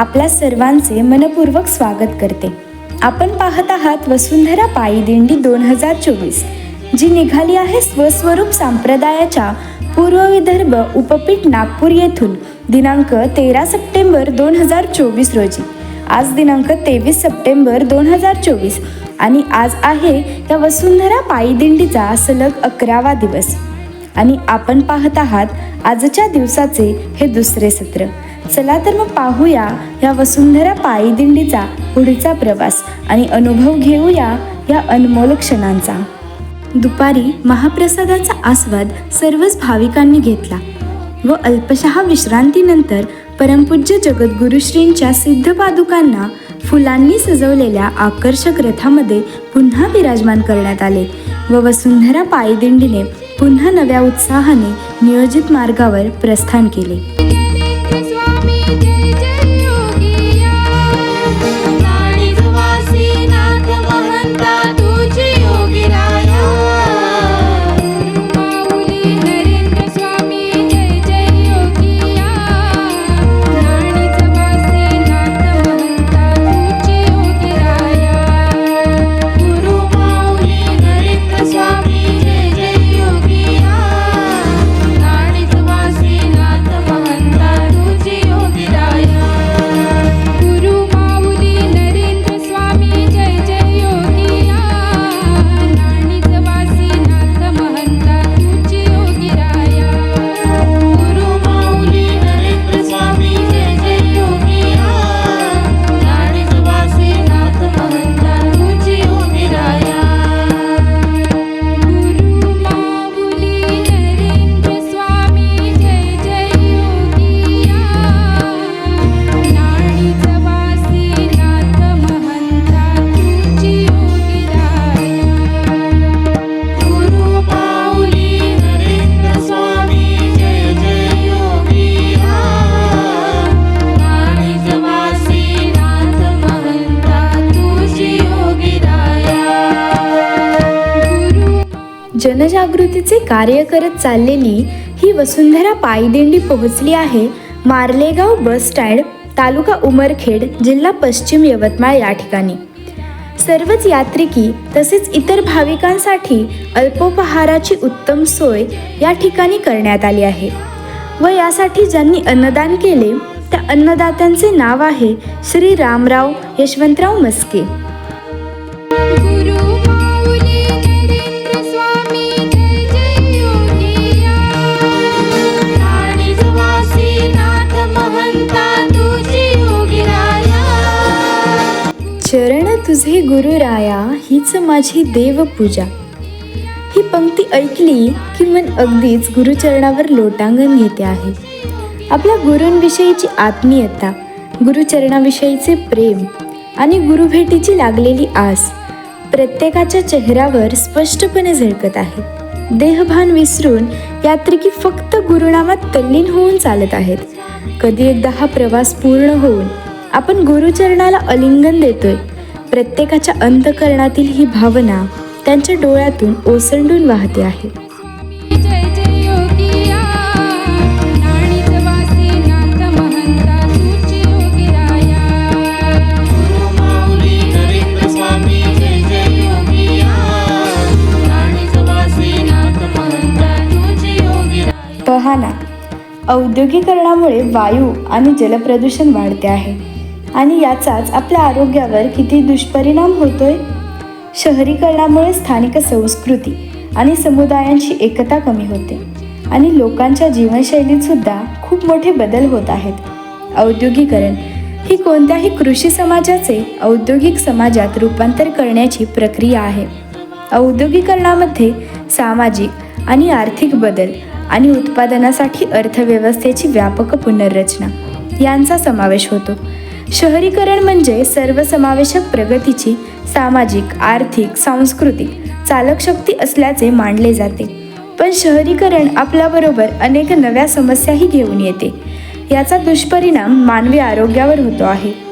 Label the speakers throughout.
Speaker 1: आपल्या सर्वांचे मनपूर्वक स्वागत करते. आपण पाहत आहात वसुंधरा पायी दिंडी दोन हजार चोवीस जी निघाली आहे स्वस्वरूप संप्रदायाच्या पूर्व विदर्भ उपपीठ नागपूर येथून दिनांक तेरा सप्टेंबर दोन हजार चोवीस रोजी. आज दिनांक तेवीस सप्टेंबर दोन हजार चोवीस आणि आज आहे या वसुंधरा पायी दिंडीचा सलग अकरावा दिवस. आणि आपण पाहत आहात आजच्या दिवसाचे हे दुसरे सत्र. चला तर मग पाहूया या वसुंधरा पायी दिंडीचा पुढचा प्रवास आणि अनुभव घेऊया या अनमोल क्षणांचा. दुपारी महाप्रसादाचा आस्वाद सर्वच भाविकांनी घेतला व अल्पशहा विश्रांतीनंतर परमपूज्य जगद्गुरुश्रींच्या सिद्ध पादुकांना फुलांनी सजवलेल्या आकर्षक रथामध्ये पुन्हा विराजमान करण्यात आले व वसुंधरा पायदिंडीने पुन्हा नव्या उत्साहाने नियोजित मार्गावर प्रस्थान केले. जनजागृतीचे कार्य करत चाललेली ही वसुंधरा पायदिंडी पोहोचली आहे मार्लेगाव बस स्टँड तालुका उमरखेड जिल्हा पश्चिम यवतमाळ या ठिकाणी. सर्वच यात्रिकी तसेच इतर भाविकांसाठी अल्पोपहाराची उत्तम सोय या ठिकाणी करण्यात आली आहे व यासाठी ज्यांनी अन्नदान केले त्या अन्नदात्यांचे नाव आहे श्री रामराव यशवंतराव मस्के.
Speaker 2: तुझे
Speaker 1: गुरुराया हीच माझी देवपूजा. ही पंक्ती ऐकली की मन अगदीच गुरुचरणावर लोटांगण घेते आहे. आपल्या गुरूंविषयीची आत्मीयता गुरुचरणाविषयीचे प्रेम आणि गुरुभेटीची लागलेली आस प्रत्येकाच्या चेहऱ्यावर स्पष्टपणे झळकत आहे देहभान विसरून यात्रिकी फक्त गुरुनामात तल्लीन होऊन चालत आहेत. कधी एकदा हा प्रवास पूर्ण होऊन आपण गुरुचरणाला अलिंगन देतोय. प्रत्येकाच्या अंतकरणातील ही भावना त्यांच्या डोळ्यातून ओसंडून वाहते आहे.
Speaker 2: जय
Speaker 1: पहा ना औद्योगिकरणामुळे वायू आणि जलप्रदूषण वाढते आहे. आणि याचाच आपल्या आरोग्यावर किती दुष्परिणाम होतोय? शहरीकरणामुळे स्थानिक संस्कृती आणि समुदायांची एकता कमी होते आणि लोकांच्या जीवनशैलीत सुद्धा खूप मोठे बदल होत आहेत. औद्योगिकरण ही कोणत्याही कृषी समाजाचे औद्योगिक समाजात रूपांतर करण्याची प्रक्रिया आहे. औद्योगिकरणामध्ये सामाजिक आणि आर्थिक बदल आणि उत्पादनासाठी अर्थव्यवस्थेची व्यापक पुनर्रचना यांचा समावेश होतो. शहरीकरण म्हणजे सर्वसमावेशक प्रगतीची सामाजिक आर्थिक सांस्कृतिक चालकशक्ती असल्याचे मानले जाते. पण शहरीकरण आपल्याबरोबर अनेक नव्या समस्याही घेऊन येते. याचा दुष्परिणाम मानवी आरोग्यावर होतो आहे.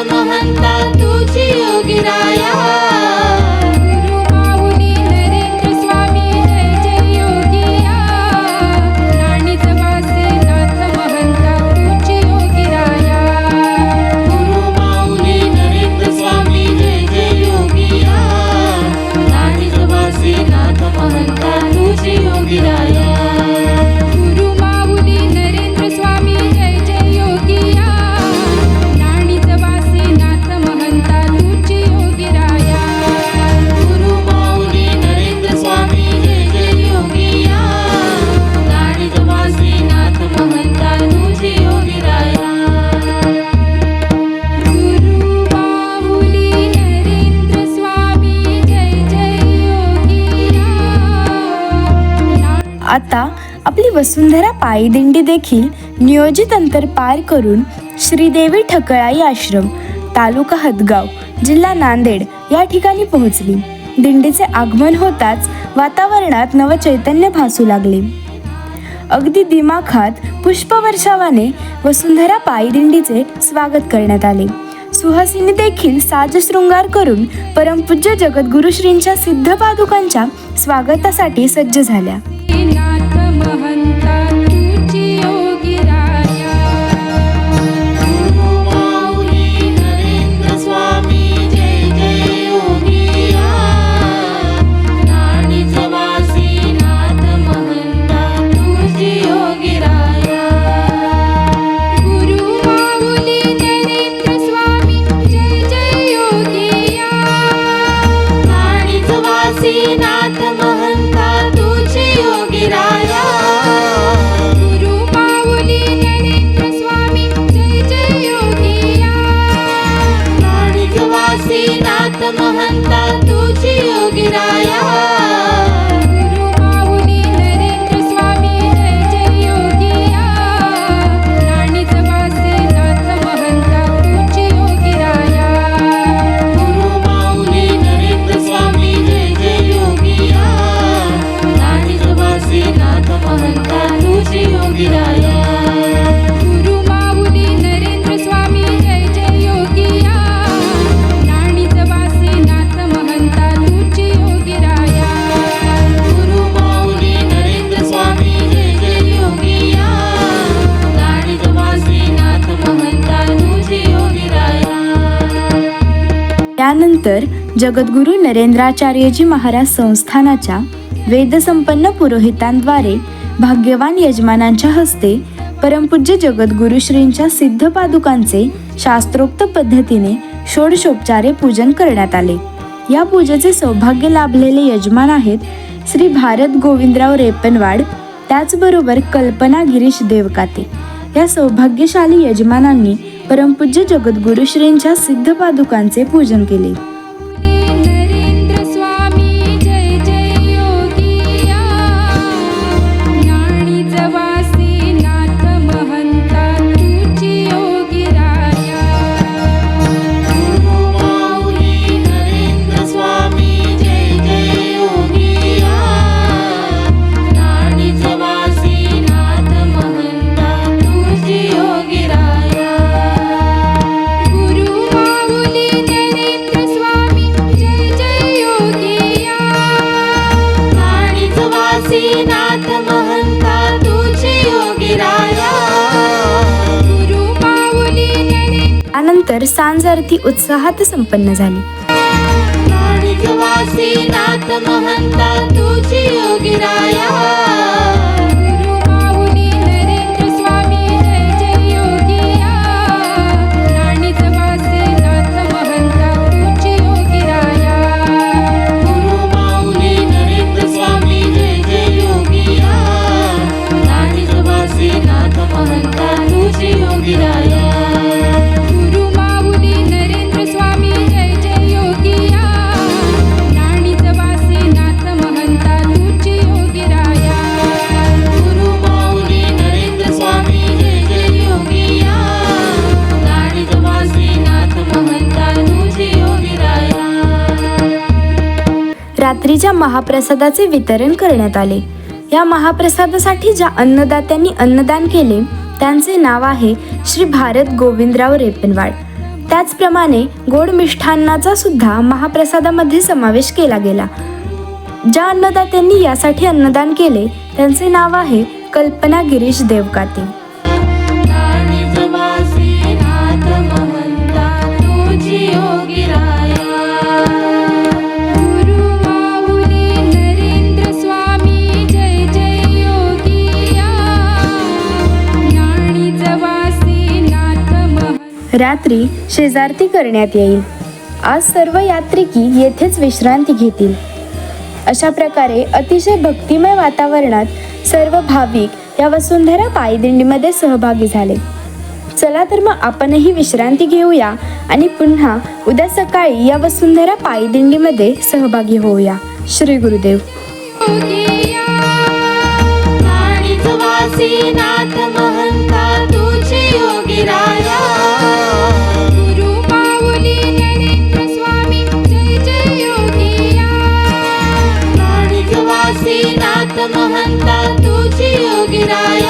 Speaker 2: I'm a Mohan
Speaker 1: आता आपली वसुंधरा पायीदिंडी देखील नियोजित अंतर पार करून श्रीदेवी ठकळाई आश्रम तालुका हदगाव जिल्हा नांदेड या ठिकाणी पोहोचली. दिंडीचे आगमन होताच वातावरणात नवचैतन्य भासू लागले. अगदी दिमाखात पुष्पवर्षावाने वसुंधरा पायदिंडीचे स्वागत करण्यात आले. सुहासिनी देखील साजशृंगार करून परमपूज्य जगद्गुरुश्रींच्या सिद्ध पादुकांच्या स्वागतासाठी सज्ज झाल्या. वीरायः जगद्गुरू नरेंद्राचार्यजी महाराज संस्थानाच्या वेदसंपन्न पुरोहितांद्वारे भाग्यवान यजमानांच्या हस्ते परमपूज्य जगद्गुरू श्रींच्या सिद्ध पादुकांचे शास्त्रोक्त पद्धतीने षोडशोपचारे पूजन करण्यात आले. या पूजेचे सौभाग्य लाभलेले यजमान आहेत श्री भारत गोविंदराव रेपनवाड त्याचबरोबर कल्पना गिरीश देवकाते. या सौभाग्यशाली यजमानांनी परमपूज्य जगद्गुरुश्रींच्या सिद्ध पादुकांचे पूजन केले.
Speaker 3: नरेंद्र
Speaker 1: त्यानंतर सांज आरती उत्साहात संपन्न झाली.
Speaker 2: नाथ महंता तुझी योगी
Speaker 1: रात्रीच्या महाप्रसादाचे वितरण करण्यात आले. या महाप्रसादासाठी ज्या अन्नदात्यांनी अन्नदान केले त्यांचे नाव आहे श्री भारत गोविंदराव रेपनवाड त्याचप्रमाणे गोड मिष्ठान्नाचा सुद्धा महाप्रसादामध्ये समावेश केला गेला. ज्या अन्नदात्यांनी यासाठी अन्नदान केले त्यांचे नाव आहे कल्पना गिरीश देवकाते. रात्री शेजारती करण्यात येईल. आज सर्व यात्रिकी येथेच विश्रांती घेतील. अशा प्रकारे अतिशय भक्तिमय वातावरणात सर्व भाविक या वसुंधरा पायदिंडीमध्ये सहभागी झाले. चला तर मग आपणही विश्रांती घेऊया आणि पुन्हा उद्या सकाळी या वसुंधरा पायदिंडीमध्ये सहभागी होऊया. श्री गुरुदेव.
Speaker 2: महंता तुझी योगिराया